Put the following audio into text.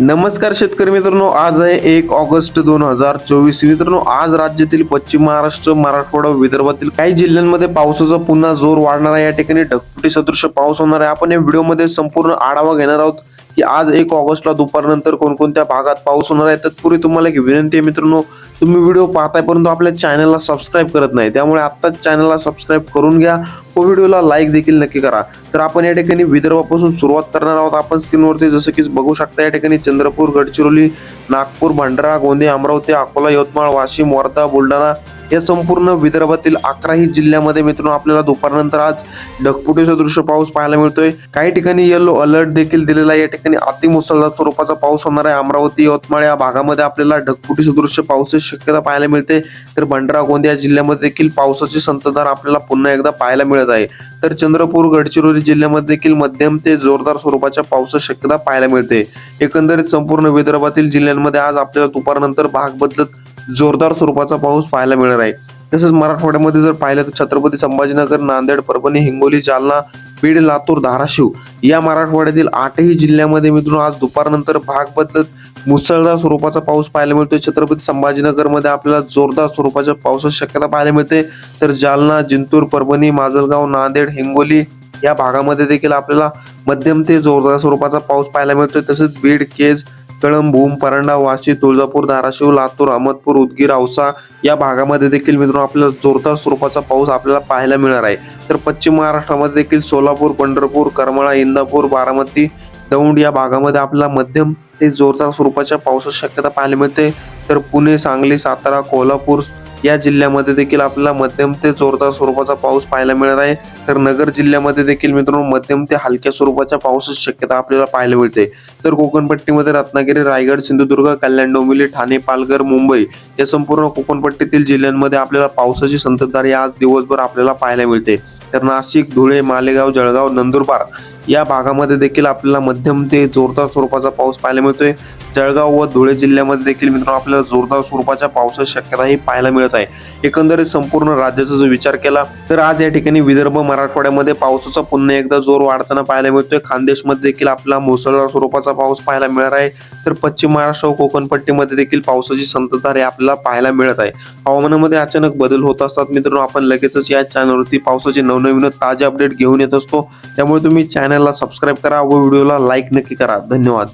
नमस्कार शेतकरी मित्रांनो आज आहे एक ऑगस्ट दोन हजार चोवीस. मित्रांनो आज राज्यातील पश्चिम महाराष्ट्र मराठवाडा विदर्भातील काही जिल्ह्यांमध्ये पावसाचा पुन्हा जोर वाढणार आहे. या ठिकाणी ढकपुटी सदृश पाऊस होणार आहे. आपण या व्हिडिओमध्ये संपूर्ण आढावा घेणार आहोत की आज एक ऑगस्टला दुपारनंतर कोणकोणत्या भागात पाऊस होणार आहे. तत्पूर्वी तुम्हाला एक विनंती आहे मित्रांनो तुम्ही व्हिडिओ पाहताय परंतु आपल्या चॅनलला सबस्क्राईब करत नाही. त्यामुळे आत्ताच चॅनलला सबस्क्राईब करून घ्या. व्हिडिओला लाईक देखील नक्की करा. तर आपण या ठिकाणी विदर्भापासून सुरुवात करणार आहोत. आपण स्क्रीनवरती जसं की बघू शकता या ठिकाणी चंद्रपूर गडचिरोली नागपूर भंडारा गोंदिया अमरावती अकोला यवतमाळ वाशिम वर्धा बुलढाणा या संपूर्ण विदर्भातील अकराही जिल्ह्यामध्ये मित्रांनो आपल्याला दुपारनंतर आज ढगपुटीचा दृश्य पाऊस पाहायला मिळतोय. काही ठिकाणी येलो अलर्ट देखील दिलेला आहे. या ठिकाणी अतिमुसळधार स्वरूपाचा पाऊस होणार आहे. अमरावती यवतमाळ या भागामध्ये आपल्याला ढगफुटी दृश्य पावसाची शक्यता पाहायला मिळते. तर भंडारा गोंदिया जिल्ह्यामध्ये देखील पावसाची संततधार आपल्याला पुन्हा एकदा पाहायला मिळत आहे. तर चंद्रपूर गडचिरोली जिल्ह्यामध्ये देखील मध्यम ते जोरदार स्वरूपाच्या पावसाची शक्यता पाहायला मिळते. एकंदरीत संपूर्ण विदर्भातील जिल्ह्यांमध्ये आज आपल्याला दुपारनंतर भाग बदलत जोरदार स्वरूपाचा पाऊस पाहायला मिळणार आहे. तसंच मराठवाड्यामध्ये जर पाहिलं तर छत्रपती संभाजीनगर नांदेड परभणी हिंगोली जालना बीड लातूर धाराशिव या मराठवाड्यातील आठही जिल्ह्यामध्ये मित्रांनो आज दुपारनंतर भाग बदलत मुसळधार स्वरूपाचा पाऊस पाहायला मिळतोय. छत्रपती संभाजीनगरमध्ये आपल्याला जोरदार स्वरूपाच्या पावसाची शक्यता पाहायला मिळते. तर जालना जिंतूर परभणी माजलगाव नांदेड हिंगोली या भागामध्ये देखील आपल्याला मध्यम ते जोरदार स्वरूपाचा पाऊस पाहायला मिळतोय. तसेच बीड केज कळंबूम परांडा वाशी तुळजापूर धाराशिव लातूर अहमदपूर उदगीर औसा या भागामध्ये देखील मित्रांनो आपल्याला जोरदार स्वरूपाचा पाऊस आपल्याला पाहायला मिळणार आहे. तर पश्चिम महाराष्ट्रामध्ये देखील सोलापूर पंढरपूर करमाळा इंदापूर बारामती दौंड या भागामध्ये आपल्याला मध्यम ते जोरदार स्वरूपाच्या पावसाची शक्यता पाहायला मिळते. तर पुणे सांगली सातारा कोल्हापूर या जिल्ह्यामध्ये देखील आपल्याला मध्यम ते जोरदार स्वरूपाचा पाऊस पाहायला मिळणार आहे. तर नगर जिल्ह्यामध्ये देखील मित्रांनो मध्यम ते हलक्या स्वरूपाच्या पावसाची शक्यता आपल्याला पाहायला मिळते. तर कोकणपट्टीमध्ये रत्नागिरी रायगड सिंधुदुर्ग कल्याण डोंबिवली ठाणे पालघर मुंबई या संपूर्ण कोकणपट्टीतील जिल्ह्यांमध्ये आपल्याला पावसाची संततधार आज दिवसभर आपल्याला पाहायला मिळते. तर नाशिक धुळे मालेगाव जळगाव नंदुरबार या भागामध्ये देखील आपल्याला मध्यम ते जोरदार स्वरूपाचा पाऊस पाहायला मिळतोय. जळगाव व धुळे जिल्ह्यामध्ये देखील मित्रांनो आपल्याला जोरदार स्वरूपाच्या पावसाची शक्यता ही पाहायला मिळत आहे. एकंदरीत संपूर्ण राज्याचा जो विचार केला तर आज या ठिकाणी विदर्भ मराठवाड्यामध्ये पावसाचा पुन्हा एकदा जोर वाढताना पाहायला मिळतोय. खानदेशमध्ये देखील आपला मुसळधार स्वरूपाचा पाऊस पाहायला मिळणार आहे. तर पश्चिम महाराष्ट्र व कोकणपट्टीमध्ये देखील पावसाची संततधार हे आपल्याला पाहायला मिळत आहे. हवामानामध्ये अचानक बदल होत असतात मित्रांनो आपण लगेचच या चॅनलवरती पावसाचे नवनवीन ताजे अपडेट घेऊन येत असतो. त्यामुळे तुम्ही चॅनल चॅनलला सबस्क्राईब करा व व्हिडिओला लाईक नक्की करा. धन्यवाद.